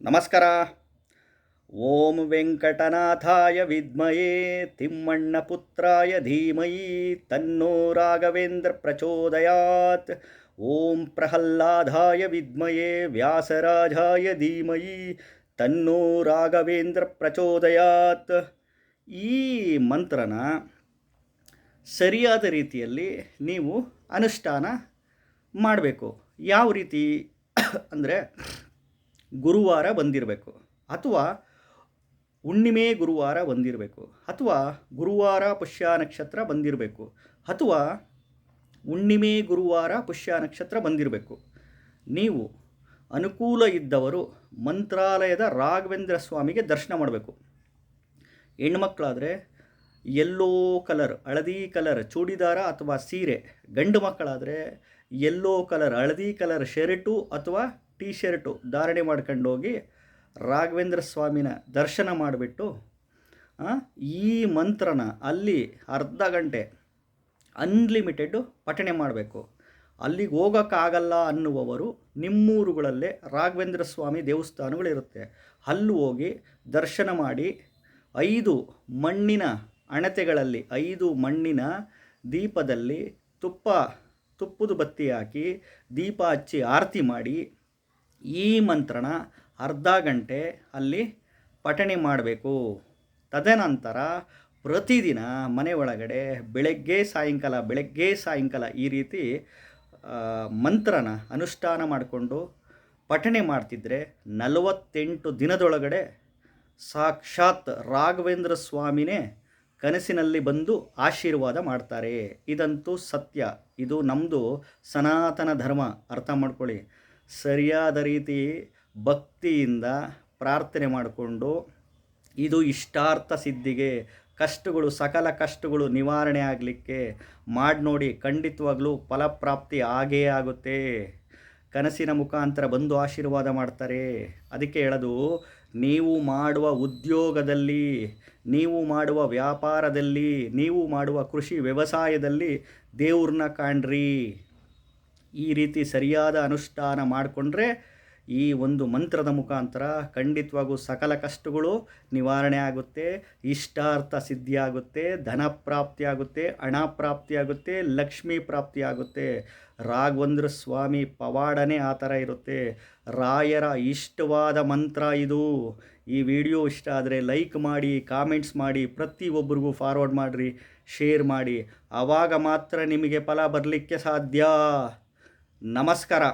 ನಮಸ್ಕಾರ. ಓಂ ವೆಂಕಟನಾಥಾಯ ವಿದ್ಮಯೇ ತಿಮ್ಮಣ್ಣ ಪುತ್ರಾಯ ಧೀಮಯಿ ತನ್ನೋ ರಾಘವೇಂದ್ರ ಪ್ರಚೋದಯಾತ್. ಓಂ ಪ್ರಹ್ಲಾದಾಯ ವಿದ್ಮಯೇ ವ್ಯಾಸರಾಜಾಯ ಧೀಮಯಿ ತನ್ನೋ ರಾಘವೇಂದ್ರ ಪ್ರಚೋದಯಾತ್. ಈ ಮಂತ್ರನ ಸರಿಯಾದ ರೀತಿಯಲ್ಲಿ ನೀವು ಅನುಷ್ಠಾನ ಮಾಡಬೇಕು. ಯಾವ ರೀತಿ ಅಂದರೆ ಗುರುವಾರ ಬಂದಿರಬೇಕು. ಅಥವಾ ಹುಣ್ಣಿಮೆ ಗುರುವಾರ ಬಂದಿರಬೇಕು. ಅಥವಾ ಗುರುವಾರ ಪುಷ್ಯ ನಕ್ಷತ್ರ ಬಂದಿರಬೇಕು. ಅಥವಾ ಹುಣ್ಣಿಮೆ ಗುರುವಾರ ಪುಷ್ಯ ನಕ್ಷತ್ರ ಬಂದಿರಬೇಕು. ನೀವು ಅನುಕೂಲ ಇದ್ದವರು ಮಂತ್ರಾಲಯದ ರಾಘವೇಂದ್ರ ಸ್ವಾಮಿಗೆ ದರ್ಶನ ಮಾಡಬೇಕು. ಹೆಣ್ಮಕ್ಳಾದರೆ ಎಲ್ಲೋ ಕಲರ್, ಹಳದಿ ಕಲರ್ ಚೂಡಿದಾರ ಅಥವಾ ಸೀರೆ. ಗಂಡು ಮಕ್ಕಳಾದರೆ ಎಲ್ಲೋ ಕಲರ್, ಹಳದಿ ಕಲರ್ ಶರ್ಟು ಅಥವಾ ಟೀ ಶರ್ಟು ಧಾರಣೆ ಮಾಡ್ಕೊಂಡು ಹೋಗಿ ರಾಘವೇಂದ್ರ ಸ್ವಾಮಿನ ದರ್ಶನ ಮಾಡಿಬಿಟ್ಟು ಈ ಮಂತ್ರನ ಅಲ್ಲಿ ಅರ್ಧ ಗಂಟೆ ಅನ್ಲಿಮಿಟೆಡ್ಡು ಪಠಣೆ ಮಾಡಬೇಕು. ಅಲ್ಲಿಗೆ ಹೋಗೋಕ್ಕಾಗಲ್ಲ ಅನ್ನುವವರು ನಿಮ್ಮೂರುಗಳಲ್ಲೇ ರಾಘವೇಂದ್ರ ಸ್ವಾಮಿ ದೇವಸ್ಥಾನಗಳಿರುತ್ತೆ. ಅಲ್ಲಿ ಹೋಗಿ ದರ್ಶನ ಮಾಡಿ ಐದು ಮಣ್ಣಿನ ಅಣತೆಗಳಲ್ಲಿ, ಐದು ಮಣ್ಣಿನ ದೀಪದಲ್ಲಿ ತುಪ್ಪ, ತುಪ್ಪದ ಬತ್ತಿ ಹಾಕಿ ದೀಪ ಹಚ್ಚಿ ಆರತಿ ಮಾಡಿ ಈ ಮಂತ್ರನ ಅರ್ಧ ಗಂಟೆ ಅಲ್ಲಿ ಪಠಣೆ ಮಾಡಬೇಕು. ತದನಂತರ ಪ್ರತಿದಿನ ಮನೆ ಒಳಗಡೆ ಬೆಳಗ್ಗೆ ಸಾಯಂಕಾಲ ಬೆಳಗ್ಗೆ ಸಾಯಂಕಾಲ ಈ ರೀತಿ ಮಂತ್ರನ ಅನುಷ್ಠಾನ ಮಾಡಿಕೊಂಡು ಪಠಣೆ ಮಾಡ್ತಿದ್ದರೆ ನಲವತ್ತೆಂಟು ದಿನದೊಳಗಡೆ ಸಾಕ್ಷಾತ್ ರಾಘವೇಂದ್ರ ಸ್ವಾಮಿನೇ ಕನಸಿನಲ್ಲಿ ಬಂದು ಆಶೀರ್ವಾದ ಮಾಡ್ತಾರೆ. ಇದಂತೂ ಸತ್ಯ. ಇದು ನಮ್ಮದು ಸನಾತನ ಧರ್ಮ. ಅರ್ಥ ಮಾಡ್ಕೊಳ್ಳಿ. ಸರಿಯಾದ ರೀತಿ ಭಕ್ತಿಯಿಂದ ಪ್ರಾರ್ಥನೆ ಮಾಡಿಕೊಂಡು ಇದು ಇಷ್ಟಾರ್ಥ ಸಿದ್ಧಿಗೆ ಕಷ್ಟಗಳು, ಸಕಲ ಕಷ್ಟಗಳು ನಿವಾರಣೆ ಆಗಲಿಕ್ಕೆ ಮಾಡಿ ನೋಡಿ ಖಂಡಿತವಾಗ್ಲೂ ಫಲಪ್ರಾಪ್ತಿ ಆಗೇ ಆಗುತ್ತೆ. ಕನಸಿನ ಮುಖಾಂತರ ಬಂದು ಆಶೀರ್ವಾದ ಮಾಡ್ತಾರೆ. ಅದಕ್ಕೆ ಹೇಳೋದು, ನೀವು ಮಾಡುವ ಉದ್ಯೋಗದಲ್ಲಿ, ನೀವು ಮಾಡುವ ವ್ಯಾಪಾರದಲ್ಲಿ, ನೀವು ಮಾಡುವ ಕೃಷಿ ವ್ಯವಸಾಯದಲ್ಲಿ ದೇವ್ರನ್ನ ಕಾಣ್ರಿ. ಈ ರೀತಿ ಸರಿಯಾದ ಅನುಷ್ಠಾನ ಮಾಡಿಕೊಂಡ್ರೆ ಈ ಒಂದು ಮಂತ್ರದ ಮುಖಾಂತರ ಖಂಡಿತವಾಗೂ ಸಕಲ ಕಷ್ಟಗಳು ನಿವಾರಣೆ ಆಗುತ್ತೆ, ಇಷ್ಟಾರ್ಥ ಸಿದ್ಧಿಯಾಗುತ್ತೆ, ಧನ ಪ್ರಾಪ್ತಿಯಾಗುತ್ತೆ, ಹಣ ಪ್ರಾಪ್ತಿಯಾಗುತ್ತೆ, ಲಕ್ಷ್ಮಿ ಪ್ರಾಪ್ತಿಯಾಗುತ್ತೆ. ರಾಘವೇಂದ್ರ ಸ್ವಾಮಿ ಪವಾಡನೇ ಆ ಥರ ಇರುತ್ತೆ. ರಾಯರ ಇಷ್ಟವಾದ ಮಂತ್ರ ಇದು. ಈ ವಿಡಿಯೋ ಇಷ್ಟ ಆದರೆ ಲೈಕ್ ಮಾಡಿ, ಕಾಮೆಂಟ್ಸ್ ಮಾಡಿ ಪ್ರತಿಯೊಬ್ಬರಿಗೂ ಫಾರ್ವರ್ಡ್ ಮಾಡಿರಿ ಶೇರ್ ಮಾಡಿ. ಆವಾಗ ಮಾತ್ರ ನಿಮಗೆ ಫಲ ಬರಲಿಕ್ಕೆ ಸಾಧ್ಯ. ನಮಸ್ಕಾರ